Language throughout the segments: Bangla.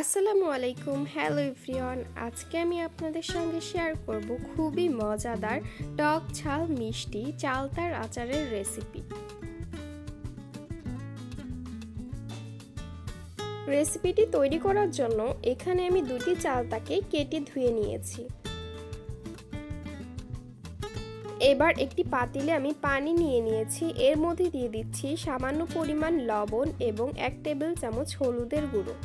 আসসালামু আলাইকুম। হ্যালো এভরিওয়ান আজকে আমি আপনাদের সঙ্গে শেয়ার করব খুবই মজাদার টক ছাল মিষ্টি চালতার আচারের রেসিপি রেসিপিটি তৈরি করার জন্য এখানে আমি দুটি চালতাকে কেটে ধুয়ে নিয়েছি। এবার একটি পাতিলে আমি পানি নিয়ে নিয়েছি। এর মধ্যে দিয়ে দিচ্ছি সামান্য পরিমাণ লবণ এবং এক টেবিল চামচ হলুদের গুঁড়ো।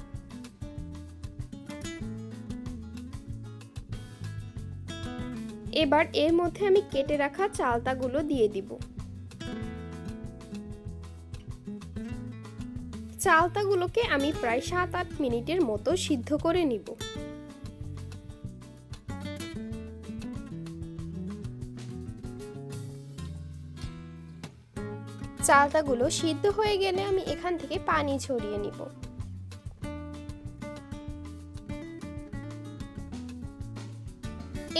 এবার এর মধ্যে আমি কেটে রাখা চালতাগুলো দিয়ে দিব। চালতাগুলোকে আমি প্রায় সাত আট মিনিটের মতো সিদ্ধ করে নিব। চালতাগুলো সিদ্ধ হয়ে গেলে আমি এখান থেকে পানি ছড়িয়ে নিব।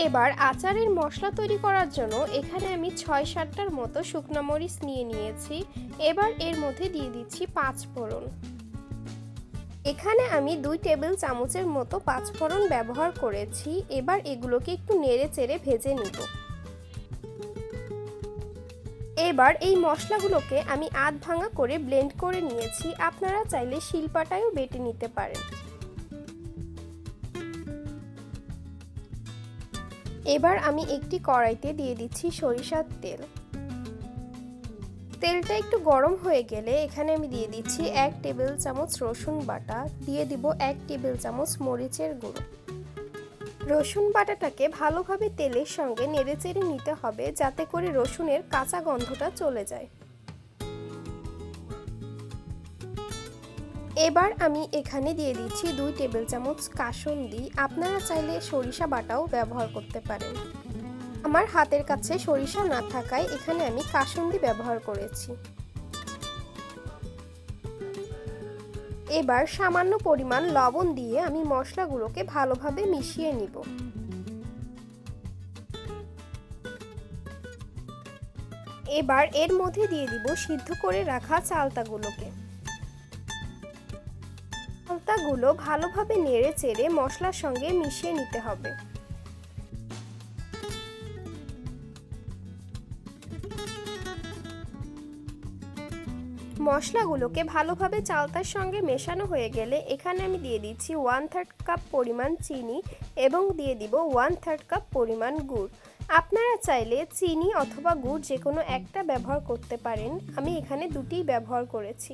এবার আচারের মশলা তৈরি করার জন্য এখানে আমি ছয় সাতটার মতো শুকনো মরিচ নিয়ে নিয়েছি। এবার এর মধ্যে দিয়ে দিচ্ছি পাঁচ ফোড়ন। এখানে আমি দুই টেবিল চামচের মতো পাঁচ ফোড়ন ব্যবহার করেছি। এবার এগুলোকে একটু নেড়ে চেড়ে ভেজে নিব। এবার এই মশলাগুলোকে আমি আধ ভাঙা করে ব্লেন্ড করে নিয়েছি। আপনারা চাইলে শিলপাটায়ও বেটে নিতে পারেন। এবার আমি একটি কড়াইতে দিয়ে দিচ্ছি সরিষার তেল। তেলটা একটু গরম হয়ে গেলে এখানে আমি দিয়ে দিচ্ছি এক টেবিল চামচ রসুন বাটা, দিয়ে দিব এক টেবিল চামচ মরিচের গুঁড়ো। রসুন বাটাটাকে ভালোভাবে তেলের সঙ্গে নেড়েচেড়ে নিতে হবে যাতে করে রসুনের কাঁচা গন্ধটা চলে যায়। এবার আমি এখানে দিয়ে দিচ্ছি দুই টেবিল চামচ কাসন্দি আপনারা চাইলে সরিষা বাটাও ব্যবহার করতে পারেন। আমার হাতের কাছে সরিষা না থাকায় এখানে আমি কাসন্দি ব্যবহার করেছি। এবার সামান্য পরিমাণ লবণ দিয়ে আমি মশলাগুলোকে ভালোভাবে মিশিয়ে নিব। এবার এর মধ্যে দিয়ে দিব সিদ্ধ করে রাখা চালতাগুলোকে। চালতাগুলো ভালোভাবে নেড়ে চেড়ে মশলার সঙ্গে মিশিয়ে নিতে হবে। মশলাগুলোকে ভালোভাবে চালতার সঙ্গে মেশানো হয়ে গেলে এখানে আমি দিয়ে দিচ্ছি ওয়ান থার্ড কাপ পরিমাণ চিনি এবং দিয়ে দিব ওয়ান থার্ড কাপ পরিমাণ গুড়। আপনারা চাইলে চিনি অথবা গুড় যে কোনো একটা ব্যবহার করতে পারেন। আমি এখানে দুটিই ব্যবহার করেছি।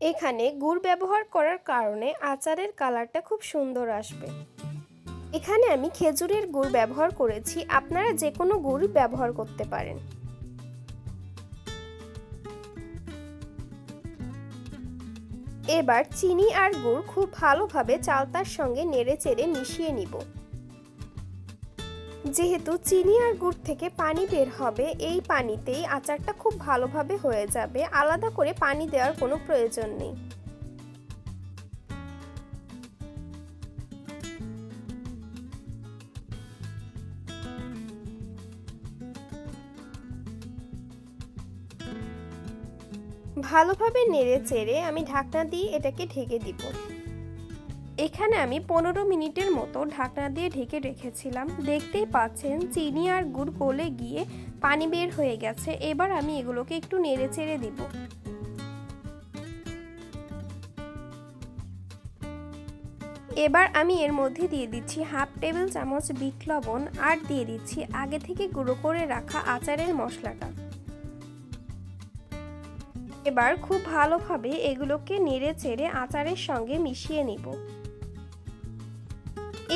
এখানে গুড় ব্যবহার করার কারণে আচারের কালারটা খুব সুন্দর আসবে। এখানে আমি খেজুরের গুড় ব্যবহার করেছি, আপনারা যে কোনো গুড় ব্যবহার করতে পারেন। এবার চিনি আর গুড় খুব ভালোভাবে চালতার সঙ্গে নেড়ে চেড়ে মিশিয়ে নিব। যেহেতু চিনি আর গুড় থেকে পানি বের হবে, এই পানিতেই আচারটা খুব ভালোভাবে হয়ে যাবে। আলাদা করে পানি দেওয়ার কোনো প্রয়োজন নেই। ভালোভাবে নেড়ে চেড়ে আমি ঢাকনা দিয়ে এটাকে ঢেকে দিব। এখানে আমি পনেরো মিনিটের মতো ঢাকনা দিয়ে ঢেকে রেখেছিলাম। দেখতেই পাচ্ছেন, চিনি আর গুড় গলে গিয়ে পানি বের হয়ে গেছে। এবার আমি এগুলোকে একটু নেড়ে চেড়ে দিব। এবার আমি এর মধ্যে দিয়ে দিচ্ছি হাফ টেবিল চামচ বিট লবণ আর দিয়ে দিচ্ছি আগে থেকে গুঁড়ো করে রাখা আচারের মশলাটা। এবার খুব ভালোভাবে এগুলোকে নেড়ে চেড়ে আচারের সঙ্গে মিশিয়ে নিব।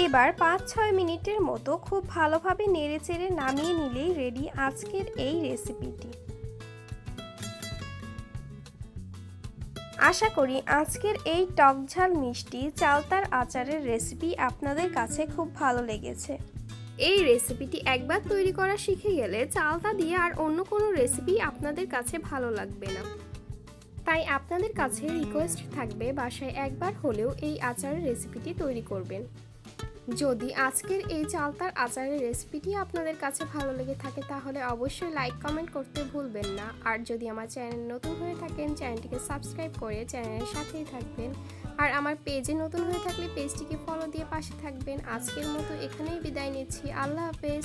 এবার পাঁচ ছয় মিনিটের মতো খুব ভালোভাবে নেড়ে চেড়ে নামিয়ে নিলেই রেডি আজকের এই রেসিপিটি। আশা করি আজকের এই টকঝাল মিষ্টি চালতার আচারের রেসিপি আপনাদের কাছে খুব ভালো লেগেছে। এই রেসিপিটি একবার তৈরি করা শিখে গেলে চালতা দিয়ে আর অন্য কোনো রেসিপি আপনাদের কাছে ভালো লাগবে না। তাই আপনাদের কাছে রিকোয়েস্ট থাকবে বাসায় একবার হলেও এই আচারের রেসিপিটি তৈরি করবেন। যদি আজকের এই চালতার আচারের রেসিপিটি আপনাদের কাছে ভালো লেগে থাকে, তাহলে অবশ্যই লাইক কমেন্ট করতে ভুলবেন না। আর যদি আমার চ্যানেল নতুন হয়ে থাকেন, চ্যানেলটিকে সাবস্ক্রাইব করে চ্যানেলের সাথেই থাকবেন। আর আমার পেজে নতুন হয়ে থাকলে পেজটিকে ফলো দিয়ে পাশে থাকবেন। আজকের মতো এখানেই বিদায় নিচ্ছি। আল্লাহ হাফেজ।